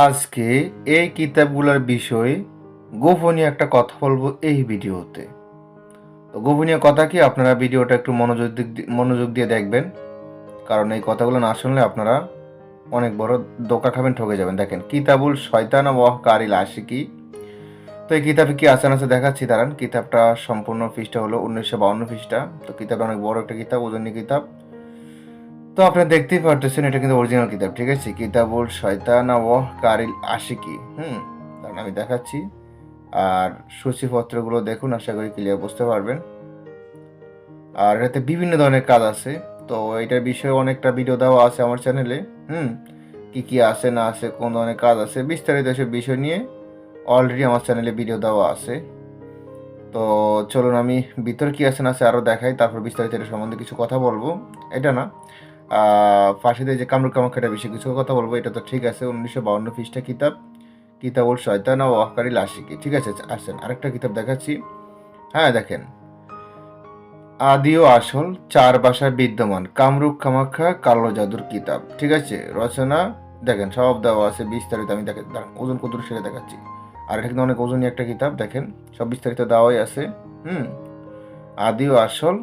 আজকে এই কিতাবগুলোর বিষয়ে গোপনীয় একটা কথা বলব এই ভিডিওতে। তো গোপনীয় কথা কি? আপনারা ভিডিওটা একটু মনোযোগ মনোযোগ দিয়ে দেখবেন। কারণ এই কথাগুলো না শুনলে আপনারা অনেক বড় দোকা খাবেন, ঠকে যাবেন। দেখেন, কিতাবুল শয়তান ওয়াহ কারিল আশিকি। তো এই কিতাবে কি আছে আছে দেখাচ্ছি, দাঁড়ান। কিতাবটা সম্পূর্ণ পৃষ্ঠা হলো উনিশশো বাউন্ন পৃষ্ঠা। তো কিতাবটা অনেক বড় একটা কিতাব, ওজনী কিতাব। তো আপনারা দেখতেই পারতেছেন, এটা কিন্তু অরিজিনাল কিতাব, ঠিক আছে? কিতাবুল শয়তানা ওয়াহ কারিল আশিকি, হুম? কারণ আমি দেখাচ্ছি। আর সূচিপত্রগুলো দেখুন, আশা করি ক্লিয়ার বুঝতে পারবেন। আর এতে বিভিন্ন ধরনের কাজ আছে। তো এটার বিষয়ে অনেকটা ভিডিও দেওয়া আছে আমার চ্যানেলে হুম? কি কি আছে, না আছে, কোন ধরনের কাজ আছে, বিস্তারিত এসব বিষয় নিয়ে অলরেডি আমার চ্যানেলে ভিডিও দেওয়া আছে। তো চলুন আমি ভিতর কি আছে, না আছে আরও দেখাই, তারপর বিস্তারিত এটা সম্বন্ধে কিছু কথা বলব। এটা না ফাঁসিতে যে কামরুক কামাখ্যাটা বেশি কিছু কথা বলব এটা তো ঠিক আছে। উনিশশো বাউন্ন পৃষ্ঠা কিতাব কিতাবুল শয়তান ও অহকারী লাশিকি। ঠিক আছে আসেন আরেকটা কিতাব দেখাচ্ছি। হ্যাঁ দেখেন। আদি ও আসল চার ভাষায় বিদ্যমান কামরূপ কামাখ্যা কালো জাদুর কিতাব। ঠিক আছে রচনা দেখেন সব দেওয়া আছে বিস্তারিত আমি দেখেন দাঁড়ান, ওজন কত সেটা দেখাচ্ছি। আর এটা কিন্তু অনেক ওজনই একটা কিতাব দেখেন সব বিস্তারিত দেওয়াই আছে। হুম আদি ও আসল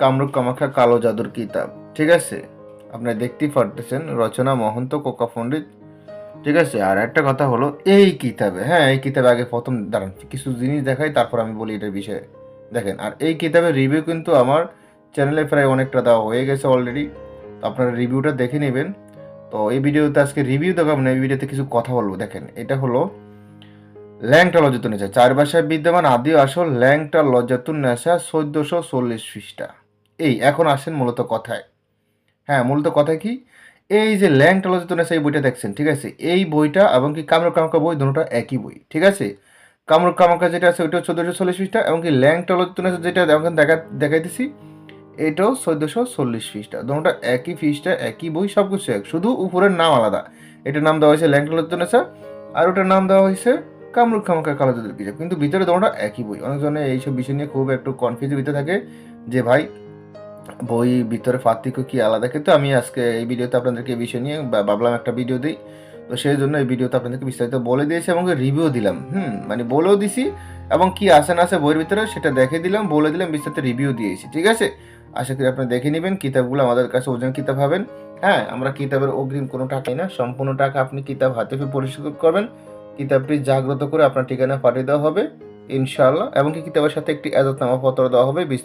কামরূপ কামাখ্যা কালো জাদুর কিতাব। ঠিক আছে আপনারা দেখতেই পারতেছেন, রচনা মহন্ত কোকা পণ্ডিত। ঠিক আছে, আর একটা কথা হলো, এই কিতাবে হ্যাঁ এই কিতাবে আগে প্রথম, দাঁড়ান, কিছু জিনিস দেখাই, তারপর আমি বলি এটার বিষয়ে। দেখেন, আর এই কিতাবের রিভিউ কিন্তু আমার চ্যানেলে প্রায় অনেকটা দেওয়া হয়ে গেছে অলরেডি তো আপনারা রিভিউটা দেখে নেবেন। তো এই ভিডিওতে আজকে রিভিউ দেখাবো, না, এই ভিডিওতে কিছু কথা বলব। দেখেন, এটা হলো ল্যাংটা লজ্জাতুন নেশা। চার ভাষায় বিদ্যমান আদি আসল ল্যাংটা লজ্জাতুন নেশা চোদ্দোশো চল্লিশ পৃষ্ঠা। এই, এখন আসেন মূলত কথায়। হ্যাঁ মূলত কথা কি? এই যে ল্যাংটা লজ্জাতুন নেশা এই বইটা দেখছেন, ঠিক আছে? এই বইটা এবং কি কামরুক কামাকা বই দুটোটা একই বই, ঠিক আছে? কামরুক কামাকা যেটা আছে ওইটা চোদ্দোশো চল্লিশ পৃষ্ঠা এবং কি ল্যাংটা লজ্জাতুন নেশা যেটা দেখা, দেখাইতেছি, এটাও চোদ্দোশো চল্লিশ পৃষ্ঠা। দুটোটা একই পৃষ্ঠা, একই বই সব কিছু এক, শুধু উপরের নাম আলাদা। এটার নাম দেওয়া হয়েছে ল্যাংটা লজ্জাতুন নেশা আর ওটার নাম দেওয়া হয়েছে কামরুক খামাকা কালো জাদুর কিতাব। কিন্তু ভিতরে দুটোটা একই বই। অনেকজনে এইসব বিষয় নিয়ে খুব একটু কনফিউজ ভিতরে থাকে যে ভাই বই ভিতরে পার্থক্য কি আলাদা? কিন্তু আমি আজকে এই ভিডিওতে আপনাদেরকে এই বিষয় নিয়ে ভাবলাম একটা ভিডিও দিই। তো সেই জন্য এই ভিডিওতে আপনাদেরকে বিস্তারিত বলে দিয়েছি এবং রিভিউ দিলাম। হুম মানে বলেও দিছি এবং কি আসে না আসে বইয়ের ভিতরে সেটা দেখে দিলাম, বলে দিলাম, বিস্তারিত রিভিউ দিয়েছি। ঠিক আছে? আশা করি আপনি দেখে নেবেন, কিতাবগুলো আমাদের কাছে ওজন কিতাব হবেন। হ্যাঁ আমরা কিতাবের অগ্রিম কোনো টাকাই না, সম্পূর্ণ টাকা আপনি কিতাব হাতে পেয়ে পরিশোধ করবেন। কিতাবটি জাগ্রত করে আপনার ঠিকানা পাঠিয়ে দেওয়া হবে, ইনশাআল্লাহ। এবং কি কিতাবের সাথে একটি এজাতনামা পত্র দেওয়া হবে